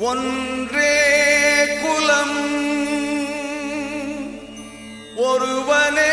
ஒன்றே குலம் ஒருவனே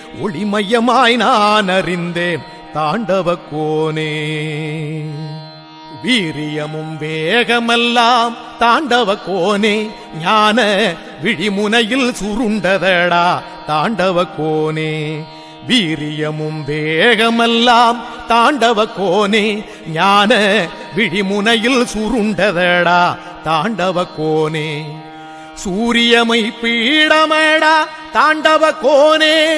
ஒளிமயமாய் நான் அறிந்தேன் தாண்டவ கோனே. வீரியமும் வேகமெல்லாம் தாண்டவ கோனே. ஞான விழிமுனையில் சுருண்டதடா தாண்டவ கோனே. வீரியமும் வேகமெல்லாம் தாண்டவ கோனே. ஞான விழிமுனையில் சுருண்டதடா தாண்டவ கோனே. சூரியமை பீடமடா தாண்டவ கோனே.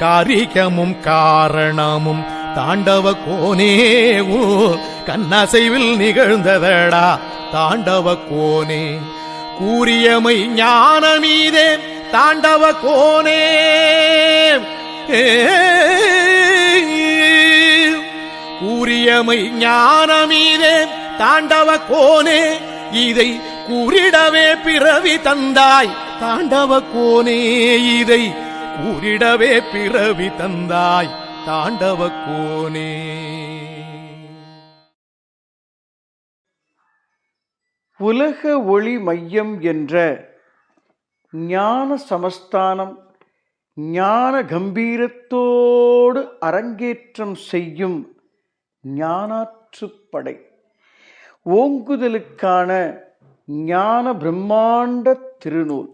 காரிகமும் காரணமும். தாண்டவ கோனேவோ கண்ணசைவில் நிகழ்ந்ததடா. தாண்டவ கோனே கூறியமை ஞானமீதே தாண்டவ கோனே. கூறியமை ஞானமீதே தாண்டவ கோனே. இதை கூறிடவே பிறவி தந்தாய். தாண்டவ கோனே இதை கூறிடவே பிறவி தந்தாய் தாண்டவ கோனே. உலக ஒளி மையம் என்ற ஞான சமஸ்தானம் ஞான கம்பீரத்தோடு அரங்கேற்றம் செய்யும் ஞானாற்றுப்படை. ஓங்குதலுக்கான ஞான பிரம்மாண்ட திருநூல்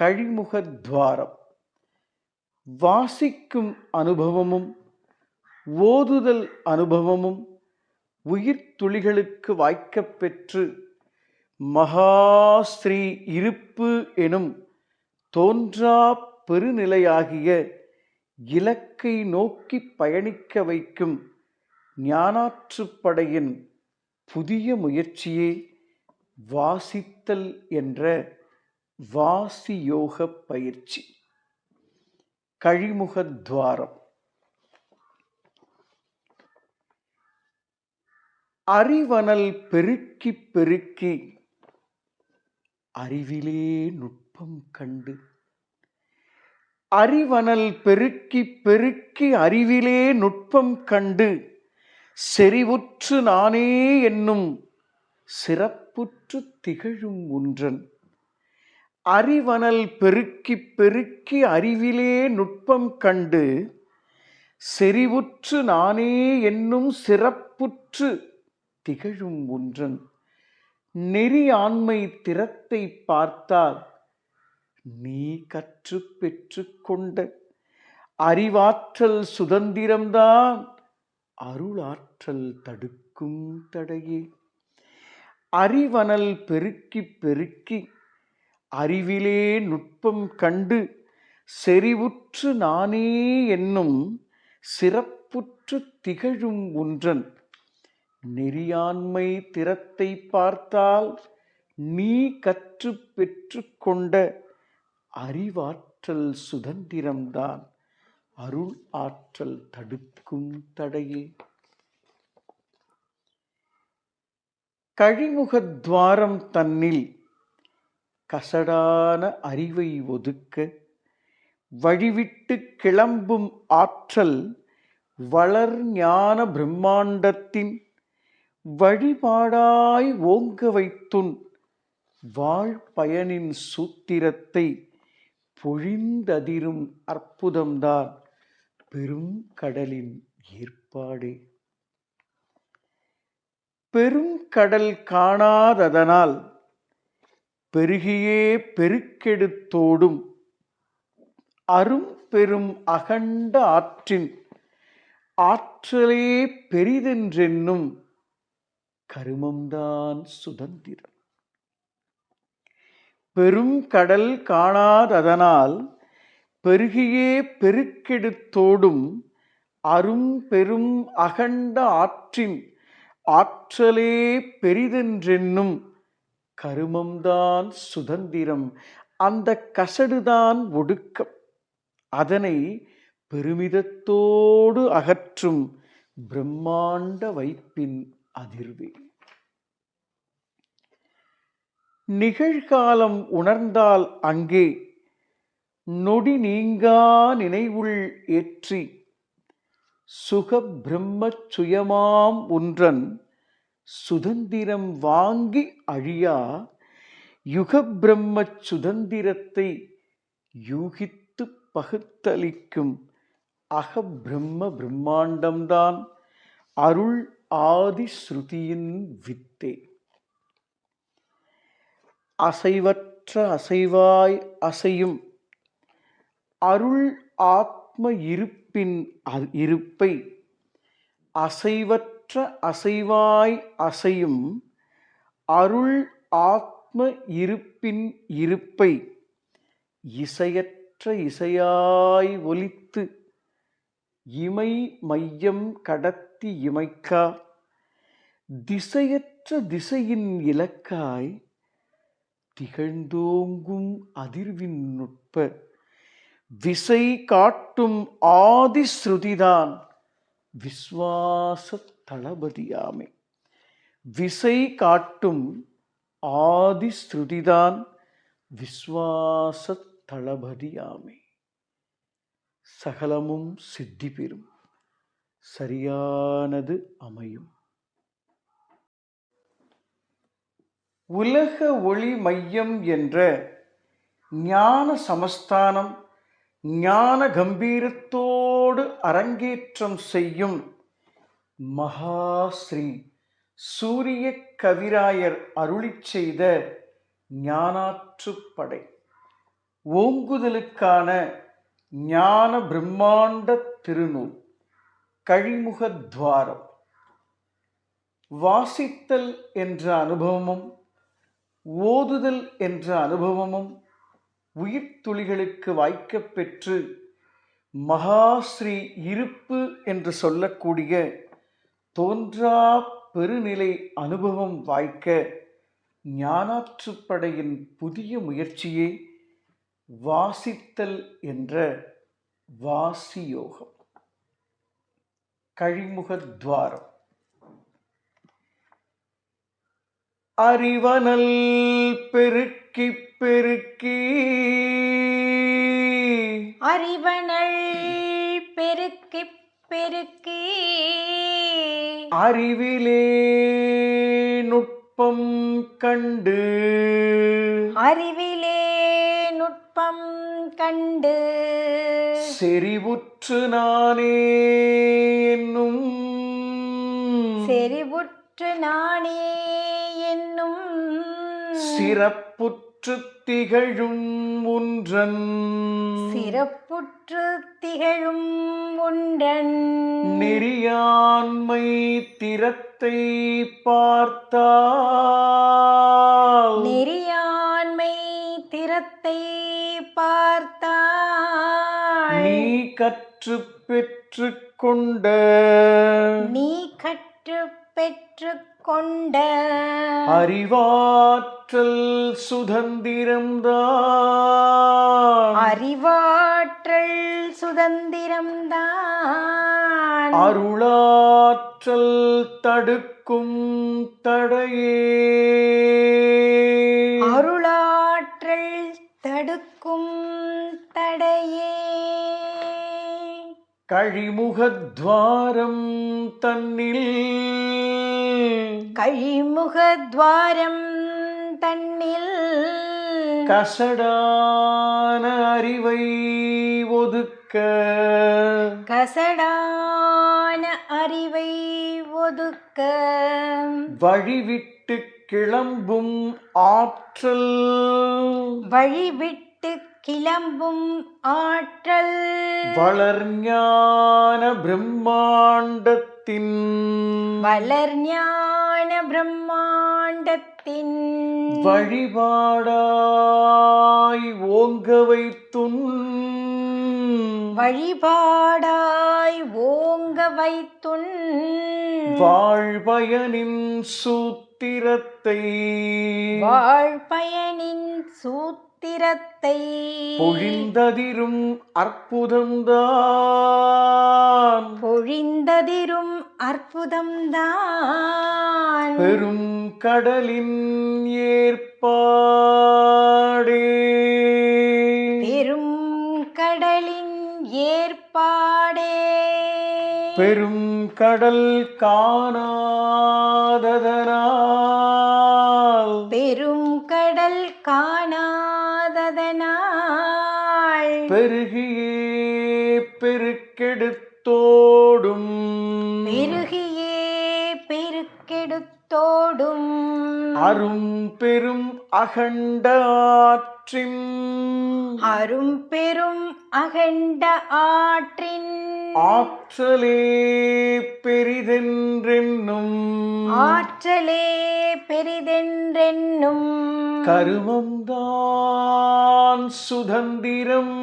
கழிமுகத்வாரம் வாசிக்கும் அனுபவமும் ஓதுதல் அனுபவமும் உயிர் துளிகளுக்கு வாய்க்கப் பெற்று மகாஸ்ரீ இருப்பு எனும் தோன்றா பெருநிலையாகிய இலக்கை நோக்கி பயணிக்க வைக்கும் ஞானாற்றுப்படையின் புதிய முயற்சியே வாசித்தல் என்ற வாசியோக பயிற்சி. கழிமுகத்வாரம். அறிவனல் பெருக்கிப் பெருக்கி அறிவிலே நுட்பம் கண்டு. அறிவனல் பெருக்கி பெருக்கி அறிவிலே நுட்பம் கண்டு. செறிவுற்று நானே என்னும் சிறப்புற்று திகழும் ஒன்றன். அறிவனல் பெருக்கி பெருக்கி அறிவிலே நுட்பம் கண்டு செறிவுற்று நானே என்னும் சிறப்புற்று திகழும் ஒன்றன். நெறி ஆண்மை திறத்தை பார்த்தால் நீ கற்று பெற்று கொண்ட அறிவாற்றல் சுதந்திரம்தான் அருளாற்றல் தடுக்கும் தடையே. அறிவனல் பெருக்கி பெருக்கி அறிவிலே நுட்பம் கண்டு செறிவுற்று நானே என்னும் சிறப்புற்று திகழும் ஒன்றன். நெறியாண்மை திறத்தை பார்த்தால் நீ கற்று பெற்று கொண்ட அறிவாற்றல் சுதந்திரம்தான். அருள் ஆற்றல் தடுக்கும் தடையே. கழிமுகத்வாரம் தன்னில் கசடான அறிவை ஒதுக்க வழிவிட்டு கிளம்பும் ஆற்றல் வளர் ஞான பிரம்மாண்டத்தின் வழிபாடாய் ஓங்க வைத்துன் வாழ்பயனின் சூத்திரத்தை பொழிந்ததிரும் அற்புதம்தான் பெரும் கடலின் ஏற்பாடு. பெரும் கடல் காணாததனால் பெருகியே பெருக்கெடுத்தோடும் அரும் பெரும் அகண்ட ஆற்றின் ஆற்றலே பெரிதென்றென்னும் கருமம்தான் சுதந்திரம். பெரும் கடல் காணாததனால் பெருகியே பெருக்கெடுத்தோடும் அரும் பெரும் அகண்ட ஆற்றின் ஆற்றலே பெரிதென்றென்னும் கருமம்தான் சுதந்திரம். அந்த கசடுதான் ஒடுக்கம். அதனை பெருமிதத்தோடு அகற்றும் பிரம்மாண்ட வைப்பின் அதிர்வு. நிகழ்காலம் உணர்ந்தால் அங்கே நொடி நீங்கா நினைவுள் ஏற்றி சுக பிரம்மச் சுயமாம் ஒன்றன் சுதந்திரம் வாங்கி அழியா யுக பிரம்மச் சுதந்திரத்தை யூகித்து பகுத்தளிக்கும் அகபிரம்ம பிரம்மாண்டம்தான் அருள் ஆதி ஸ்ருதியின் வித்தே. அசைவற்ற அசைவாய் அசையும் அருள் ஆத்ம இருப்பின் அ- இருப்பை அசைவற்ற அசைவாய் அசையும் அருள் ஆத்ம இருப்பின் இருப்பை இசையற்ற இசையாய் ஒலித்து இமை மையம் கடத்தி இமைக்கா. திசையற்ற திசையின் இலக்காய் திகழ்ந்தோங்கும் அதிர்வின் நுட்ப. விசை காட்டும் ஆதிஸ்ருதிதான் விஸ்வாசத் தளபதியாமே. விசை காட்டும் ஆதி ஸ்ருதிதான் விஸ்வாச தளபதியாமே. சகலமும் சித்தி பெறும் சரியானது அமையும். உலக ஒளி மையம் என்ற ஞான சமஸ்தானம் ஞான கம்பீரத்தோடு அரங்கேற்றம் செய்யும் மகாஸ்ரீ. சூரிய கவிராயர் அருளிச் செய்த ஞானாற்றுப்படை ஓங்குதலுக்கான ஞான பிரம்மாண்ட திருநூல். கழிமுகத்வாரம் வாசித்தல் என்ற அனுபவமும் ஓதுதல் என்ற அனுபவமும் உயிர்த்துளிகளுக்கு வாய்க்கப் பெற்று மகாஸ்ரீ இருப்பு என்று சொல்லக்கூடிய தோன்றா பெருநிலை அனுபவம் வாய்க்க ஞானாற்றுப்படையின் புதிய முயற்சியே வாசித்தல் என்ற வாசியோகம். கழிமுகத்வாரம். அறிவனல் பெருக்கி பெருக்கி. அறிவனல் பெருக்கி பெருக்கி. அறிவிலே நுட்பம் கண்டு. அறிவிலே நுட்பம் கண்டு. செறிவுற்று நானே என்னும். செறிவுற்று நானே என்னும். சிறப்புற்று திகழும் ஒன்றன். சிறப்புற்று திகழும் ஒன்றன். நெறியாண்மை திறத்தை பார்த்தால். நெறியாண்மை திறத்தை பார்த்தாள் நீ கற்று பெற்று கொண்ட. நீ கற்று பெற்று கொண்ட அறிவாற்றல் சுதந்திரம்தான் அறிவாற்றல் சுதந்திரம்தான் அருளாற்றல் தடுக்கும் தடையே. கழிமுகத்வாரம் தன்னில். கழிமுகத்வாரம் தன்னில். கசடான அறிவை ஒதுக்க. கசடான அறிவை ஒதுக்க. வழிவிட்டு கிளம்பும் ஆற்றல். வழிவிட்டு கிளம்பும் ஆற்றல். வளர்ஞான பிரம்மாண்டத்தின். வளர்ஞான பிரம்மாண்டத்தின். வழிபாடாய் ஓங்க வைத்துன். வழிபாடாய் ஓங்க வைத்துன். வாழ்பயனின் சூத்திரத்தை. வாழ்பயனின் சூத்திரத்தை பொழிந்ததிரும் அற்புதம்தான். பொழிந்ததிரும் அற்புதம்தான். பெரும் கடலின் ஏற்பாடே. பெரும் கடலின் ஏற்பாடே. பெரும் கடல் காணாததனால். பெரும் அரும் பெரும் அகண்ட ஆற்றின் அரும் பெரும் அகண்ட ஆற்றின். ஆற்றலே பெரிதென்றென்னும். ஆற்றலே பெரிதென்றென்னும். கருமம்தான் சுதந்திரம்.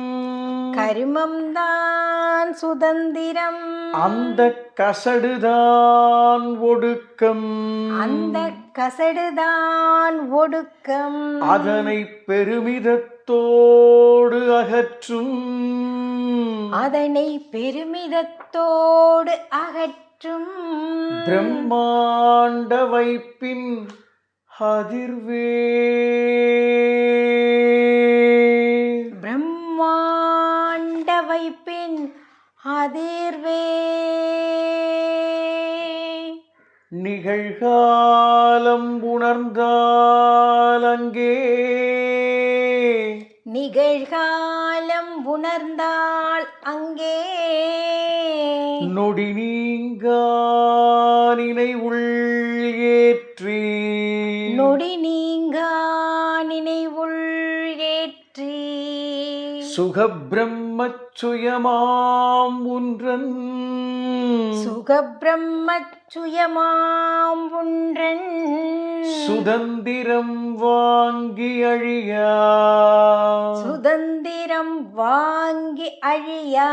கருமம்தான் சுதந்திரம். அந்த கசடுதான் ஒடுக்கம். அந்த கசடுதான் ஒடுக்கம். அதனை பெருமிதத்தோடு அகற்றும். அதனை பெருமிதத்தோடு அகற்றும். பிரம்மாண்ட வைப்பின் அதிர்வே. அதிர்வே. நிகழ்காலம் உணர்ந்தால் அங்கே. நிகழ்காலம் உணர்ந்தால் அங்கே. நொடி நீங்கா நினைவுள் ஏற்றி. நொடி நீங்கா நினைவுள் ஏற்றி. சுகபிரம்மச்சுயமாம் ஒன்றன் சுகபிரம்மச்சுயமாம் ஒன்றன் சுதந்திரம் வாங்கி அழியா சுதந்திரம் வாங்கி அழியா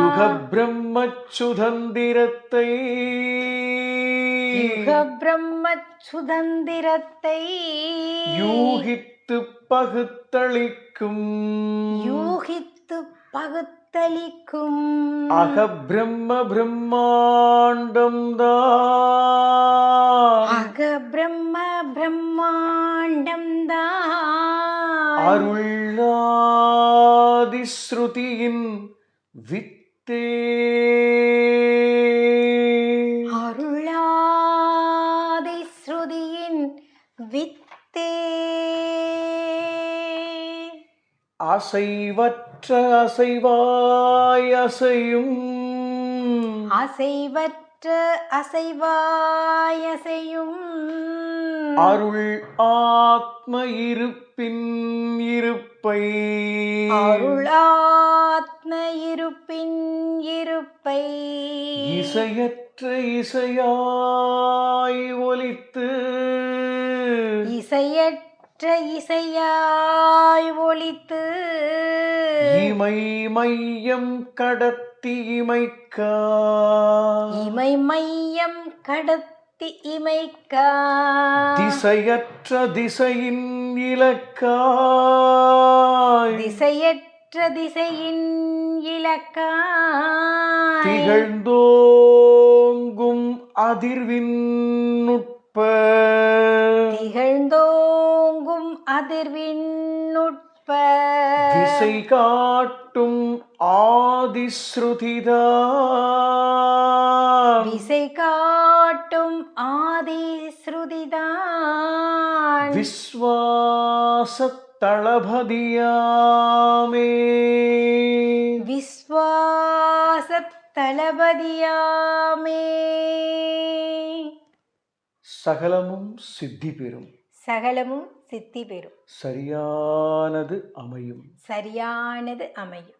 யுக பிரம்மச்சுதந்திரத்தை யுக பிரம்ம சுதந்திரத்தை யூகித்து பகுத்தளிக்கும். யூகித்து பகுத்தளிக்கும் அனுபவத்தளிக்கும் அகபிரம்ம பிரம்மாண்டம் தான் அக பிரம்ம அசைவற்ற அசைவாய் அசையும். அசைவற்ற அசைவாய் அசையும். அருள் ஆத்ம இருப்பின் இருப்பை. அருளாத்ம இருப்பின் இருப்பை. இசையற்ற இசையாய் ஒலித்து. இசையற்ற இசையாய் ஒலித்து இமை மையம் கடத்தி இமைக்க. இமை மையம் கடத்தி இமைக்க. திசையற்ற திசையின் இலக்காய் திசையற்ற திசையின் இலக்காய் திகழ்ந்தோங்கும் அதிர்வின் திகழ்ந்தோங்கும் அதிர்வின் நுட்ப. திசை காட்டும் ஆதிஸ்ருதிதான். விசை காட்டும் ஆதி ஸ்ருதிதான் விஸ்வாச தளபதியாமே விஸ்வாச தளபதியாமே சகலமும் சித்தி பெறும் சகலமும் சித்தி பெறும் சரியானது அமையும். சரியானது அமையும்.